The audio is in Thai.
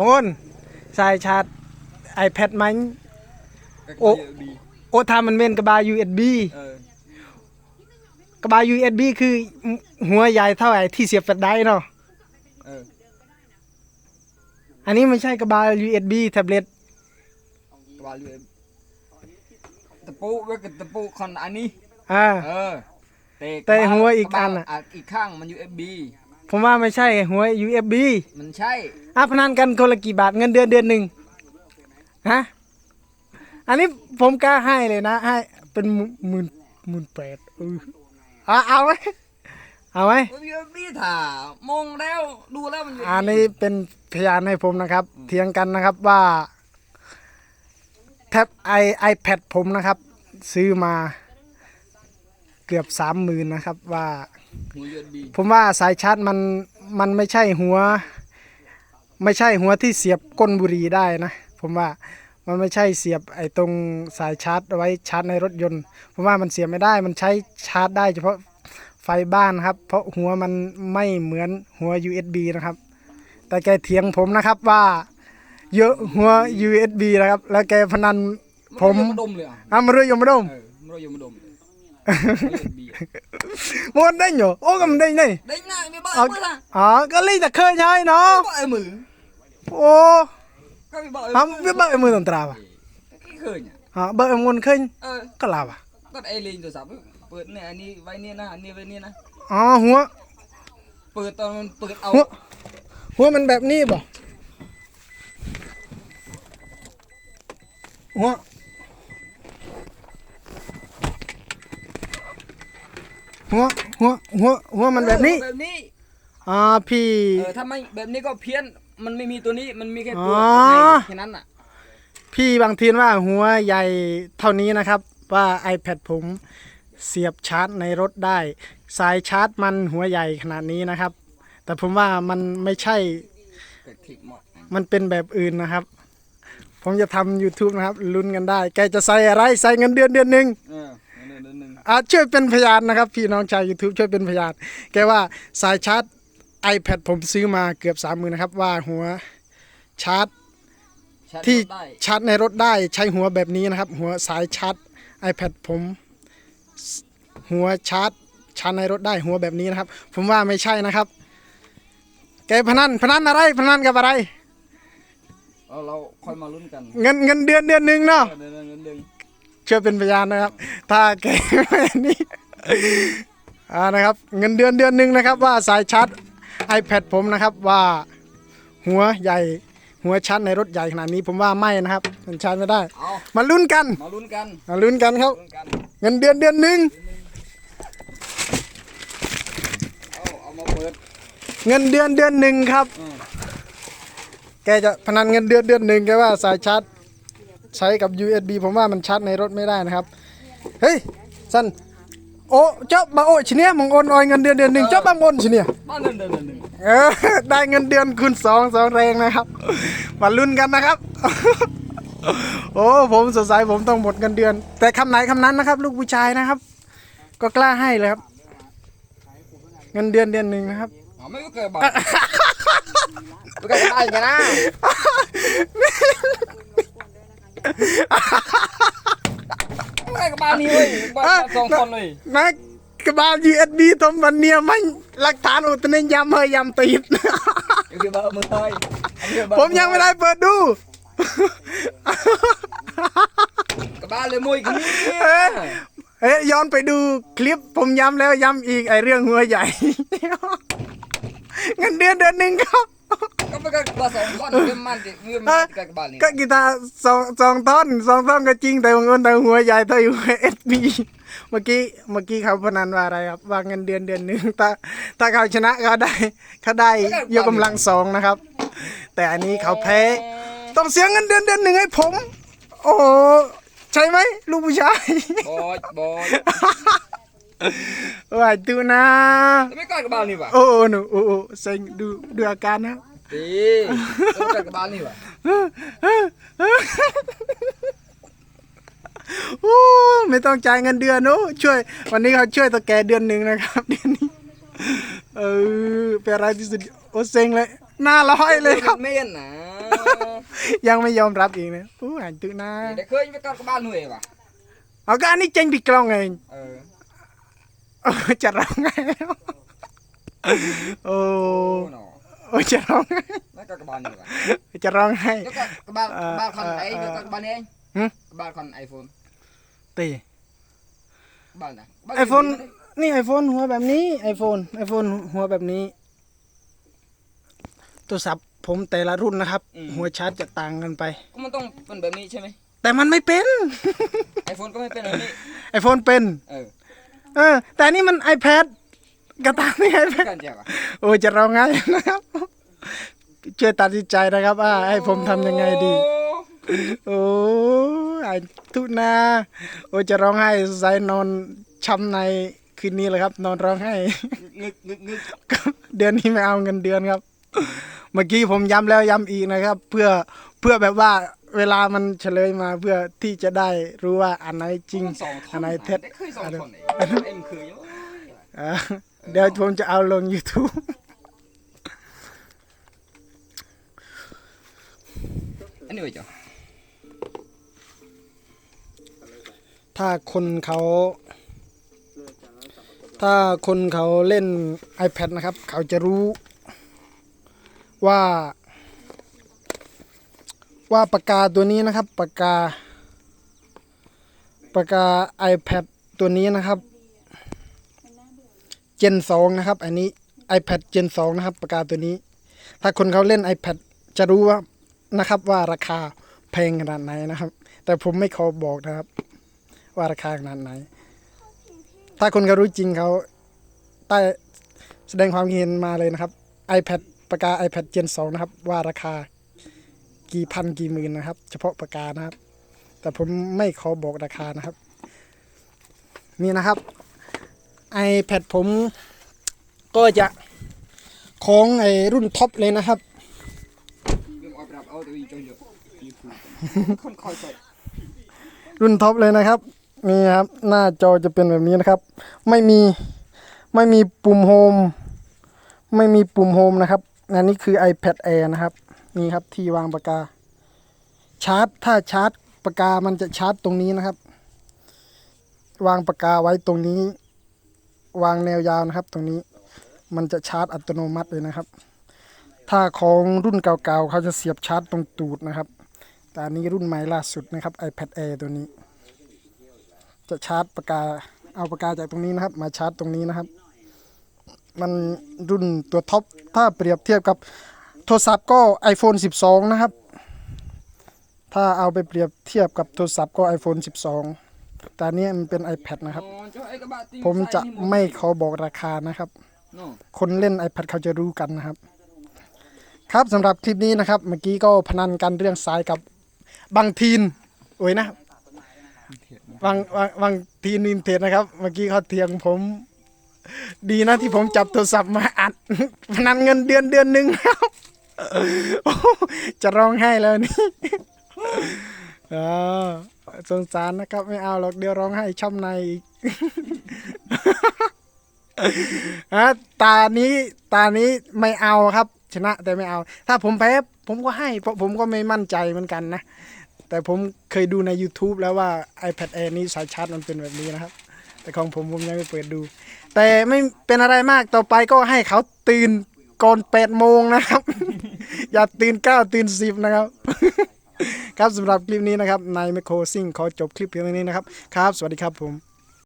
บางคนสายชาร์จ iPad มันโอ้ โอ้ทามันเป็นกระบา USB เออกระบา USB คือหัวใหญ่เท่าไอ้ที่เสียบแฟลชไดรฟ์เนาะ เอออันนี้ไม่ใช่กระบา USB แท็บเล็ต กระบาลเลยตะปูไว้กับตะปูคอนอันนี้ อ่า เออแต่หัวอีกอันอะน่ะ อีกข้างมัน USB ผมว่าไม่ใช่หัว USB มันใช่ อะพนันกันคนละกี่บาทเงินเดือนเดือนหนึ่งฮะอันนี้ผมกล้าให้เลยนะให้เป็นหมื่นหมื่นหมื่นแปดเออเอาเอาไหมเอาไหม USB ถ่ามองแล้วดูแล้วมันอันนี้เป็นพยานให้ผมนะครับ เถียงกันนะครับว่าแท็บไอไอแพดผมนะครับ ซื้อมาเกือบสามหมื่นนะครับว่า หัว USB ผมว่าสายชาร์จมันมันไม่ใช่หัว ไม่ใช่หัวที่เสียบก้นบุหรี่ได้นะ ผมว่ามันไม่ใช่เสียบไอ้ตรงสายชาร์จเอาไว้ชาร์จในรถยนต์ผมว่ามันเสียบไม่ได้มันใช้ชาร์จได้เฉพาะไฟบ้านครับ เพราะหัวมันไม่เหมือนหัว USB นะครับ แต่แกเถียงผมนะครับว่าเยอะหัว USB นะครับ แล้วแกพนันผมนยมดมเลยอะอะมาเรื่อยยมมาดม เออมันยมดมเลย USB หมดได้เหรอโอ้ก็มันได้ไงได้ง่ายไม่บ้าเอาเมื่อไหร่อ๋อก็เลยแต่เคยใช้เนาะบ้าไอ้มือโอ้ก็ไม่บ้าไอ้ทำไม่เบิกไอ้มือตนตราป่ะไม่เคยเนี่ยอ๋อเบิกไอ้มือเคยเออก็ลาป่ะก็ไอ้เลนโทรศัพท์เปิดเนี่ยอันนี้ไว้เนี่ยนะอันนี้ไว้เนี่ยนะอ๋อหัวเปิดตอนมันเปิดเอาหัวหัวมันแบบนี้ป่ะหัว หัวหัวหัวหัวมันแบบนี้ แบบนี้อ่าพี่ เออถ้าไม่แบบนี้ก็เพี้ยนมันไม่มีตัวนี้มันมีแค่ตัวอ๋อแค่นั้นอะพี่บางทีว่าหัวใหญ่เท่านี้นะครับ ว่า iPad ผมเสียบชาร์จในรถได้ สายชาร์จมันหัวใหญ่ขนาดนี้นะครับ แต่ผมว่ามันไม่ใช่ เกิดคลิกหมดมันเป็นแบบอื่นนะครับ ผมจะทำ YouTube นะครับ ลุ้นกันได้ แกจะใส่อะไร ใส่เงินเดือนเดือนหนึ่ง เออ อะช่วยเป็นพยานนะครับ พี่น้องชาว YouTube ช่วยเป็นพยาน แกว่าสายชาร์จ iPad ผมซื้อมาเกือบสามหมื่นนะครับ ว่าหัวชาร์จชาร์จที่ได้ชาร์จในรถได้ใช้หัวแบบนี้นะครับ หัวสายชาร์จ iPad ผมสหัวชาร์จชาร์จในรถได้หัวแบบนี้นะครับ ผมว่าไม่ใช่นะครับ แกพนันพนันอะไรพนันกับอะไรเราเราค่อยมาลุ้นกัน เงินเงินเดือนเดือนหนึ่งเนาะเดินเดินเดินเดิน ช่วยเป็นพยานนะครับ ถ้าแกไม่นี่อ่านะครับ เงินเดือนเดือนหนึ่งนะครับ ว่าสายชาร์จ iPad ผมนะครับว่าหัวใหญ่หัวชาร์จในรถใหญ่ขนาดนี้ผมว่าไม่นะครับ มันชาร์จไม่ได้ เอามาลุ้นกัน มาลุ้นกันมาลุ้นกันครับ ลุ้นกัน เงินเดือนเดือนหนึ่งเอาเอามาเปิด เงินเดือนเดือนหนึ่งครับ อืม แกจะพนันเงินเดือนเดือนหนึ่งแกว่าสายชาร์จ ใช้กับ USB ผมว่ามันชาร์จในรถไม่ได้นะครับ เฮ้ยสันโอ้เจ้าบาโอชเนียมึงโอนออยเงินเดือนเดือนหนึ่งเจ้าบางโอนชเนียมาเดินเดินเดินเดินเออได้เงินเดือนคูณสองสองแรงนะครับมาลุ้นกันนะครับ โอ้ผมสงสัยผมต้องหมดเงินเดือน แต่คำไหนคำนั้นนะครับ ลูกผู้ชายนะครับ ก็กล้าให้เลยครับ เงินเดือนเดือนหนึ่งนะครับเอาไม่ก็เกิดบอกไม่เกิดได้กันนะ ไม่กับบ้านนี้เว้ยบ้านสองคนเลยนะกระบาล USB ทมวันเนียมันหลักฐานอุตนิยำเฮยยำติดเดี๋ยวเบอร์มือเลยอันนี้เบอร์ผมยังไม่ได้เปิดดูกับบ้านเลยมวยกันนี่เอ๊ะเอ๊ะย้อนไปดูคลิปผมย้ำแล้วย้ำอีกไอเรื่องหัวใหญ่เงินเดือนเดือนหนึ่งครับ ก็ไม่ก็บ้านสองคนเงินมันเงินมันกับบ้านนี่ก็กีตาร์สองสองท่อนสองท่อนก็จริงแต่บังเอิญแต่หัวใหญ่เท่าหัวเอสบีเมื่อกี้เมื่อกี้เขาพนันว่าอะไรครับว่าเงินเดือนเดือนหนึ่งถ้าถ้าเขาชนะเขาได้เขาได้ยกกำลังสองนะครับ แต่อันนี้เขาแพ้ต้องเสียเงินเดือนเดือนหนึ่งให้ผม โอ้โหใช่ไหมลูกผู้ชายบอยบอยว่าดูนะไม่กล้ากับบ้านนี่ว่ะโอ้โหหนูโอ้โหเซ็งดูดูอาการนะ ดีไม่กล้ากับบ้านนี่ว่ะโอ้ไม่ต้องจ่ายเงินเดือนโอ้ช่วย วันนี้เขาช่วยตะแกเดือนหนึ่งนะครับเดือนนี้เออเป็นอะไรที่สุดโอ้เซ็งเลยหน้าร้อยเลยครับเมียนนะยังไม่ยอมรับอีกนะอู้อ่านตุหน้าเดี๋ยวเคยไปกัดกระบาลหน่วยว่ะเอาก็อันนี้เจ๋งพี่กล้องเองเออเออจะร้องไห้แล้วโอ้ โอ้หนอโอ้จะร้องไห้ไม่กัดกระบาลหน่วยว่ะจะร้องไห้เดี๋ยวกัดกระบาลกระบาลคอนไอ้เดี๋ยวกัดกระบาลเองหึ กระบาลคอนไอโฟนตีกระบาลนะไอโฟนนี่ไอโฟนหัวแบบนี้ไอโฟนไอโฟนหัวแบบนี้โทรศัพท์ผมแต่ละรุ่นนะครับ หัวชาร์จจะต่างกันไป ก็มันต้องเป็นแบบนี้ใช่ไหมแต่มันไม่เป็น ไอโฟนก็ไม่เป็นแบบนี้ ไอโฟนเป็น เออ เออแต่อันนี่มัน iPad กระต่างนี่ iPad กันเจ้าว่ะโอ้ยจะร้องไห้นะครับ ช่วยตัดสินใจนะครับว่าให้ผมทำยังไงดี โอ้ไอ้ทุนา โอ้ยจะร้องไห้ใส่นอนช้ำในคืนนี้เลยครับ นอนร้องไห้ งึกงึกงึกเดือนนี้ไม่เอาเงินเดือนครับ เมื่อกี้ผมย้ำแล้วย้ำอีกนะครับ เพื่อเพื่อแบบว่าเวลามันเฉลยมาเพื่อที่จะได้รู้ว่าอันไหนจริง สองท่อัอนไหนเท็จ ได้เคยสองท่อนไหนเอ็มเคยอยู่อ่า เดี๋ยวผมจะเอาลง YouTube อันนี้ไว้จ้ะถ้าคนเขา ถ้าคนเขาเล่น iPad นะครับ เขาจะรู้ว่า ว่าปากกาตัวนี้นะครับปากกาปากกา iPad ตัวนี้นะครับ Gen 2 นะครับ อันนี้ iPad Gen 2 นะครับปากกาตัวนี้ ถ้าคนเขาเล่น iPad จะรู้ว่านะครับว่าราคาแพงขนาดไหนนะครับ แต่ผมไม่ขอบอกนะครับ ว่าราคาขนาดไหน ถ้าคนเขารู้จริงเขาใต้แสดงความเห็นมาเลยนะครับ iPad ปากกา iPad Gen 2 นะครับ ว่าราคากี่พันกี่หมื่นนะครับ เฉพาะปากกานะครับ แต่ผมไม่ขอบอกราคานะครับ นี่นะครับ iPad ผมก็จะของไอรุ่นท็อปเลยนะครับรุ่นท็อปเลยนะครับนี่ครับ หน้าจอจะเป็นแบบนี้นะครับ ไม่มีไม่มีปุ่มโฮมไม่มีปุ่มโฮมนะครับอันนี้คือ iPad Air นะครับ นี่ครับที่วางปากกา ชาร์จ ถ้าชาร์จปากกามันจะชาร์จตรงนี้นะครับ วางปากกาไว้ตรงนี้ วางแนวยาวนะครับ ตรงนี้มันจะชาร์จอัตโนมัติเลยนะครับ ถ้าของรุ่นเก่าๆเขาจะเสียบชาร์จตรงตูดนะครับ แต่อันนี้รุ่นใหม่ล่าสุดนะครับ iPad Air ตัวนี้ จะชาร์จปากกาเอาปากกาจากตรงนี้นะครับ มาชาร์จตรงนี้นะครับ มันรุ่นตัวท็อปถ้าเปรียบเทียบกับโทรศัพท์ก็ iPhone 12 นะครับ ถ้าเอาไปเปรียบเทียบกับโทรศัพท์ก็ iPhone 12 ต่อันนี้มันเป็น iPad นะครับอ๋อเจ้าไอ้กระบะตีผมจะใส่นี่หดไม่ขอบอกราคานะครับเนาะคนเล่น iPad เขาจะรู้กันนะครับ ครับสำหรับคลิปนี้นะครับ เมื่อกี้ก็พนันกันเรื่องสายกับบางทีนโอ้ยนะบางบางบางทีนอินเทจนะครับ เมื่อกี้เขาเถียงผม ดีนะที่ผมจับโทรศัพท์มาอัดพนันเงินเดือนเดือนหนึ่งครับโอ้จะร้องไห้แล้วนี่อ่า สงสารนะครับ ไม่เอาหรอกเดี๋ยวร้องไห้ช้ำในอีกฮะตานี้ตานี้ไม่เอาครับ ชนะแต่ไม่เอา ถ้าผมแพ้ผมก็ให้เพราะผมก็ไม่มั่นใจเหมือนกันนะ แต่ผมเคยดูใน YouTube แล้วว่า iPad Air นี้สายชาร์จมันเป็นแบบนี้นะครับ แต่ของผมผมยังไม่เปิดดู แต่ไม่เป็นอะไรมากต่อไปก็ให้เขาตื่นก่อน8โมงนะครับ อย่าตื่น9ตื่น10นะครับ ครับสำหรับคลิปนี้นะครับนายไมโครซิ่งขอจบคลิปเพียงเท่านี้นะครับ ครับ สวัสดีครับผม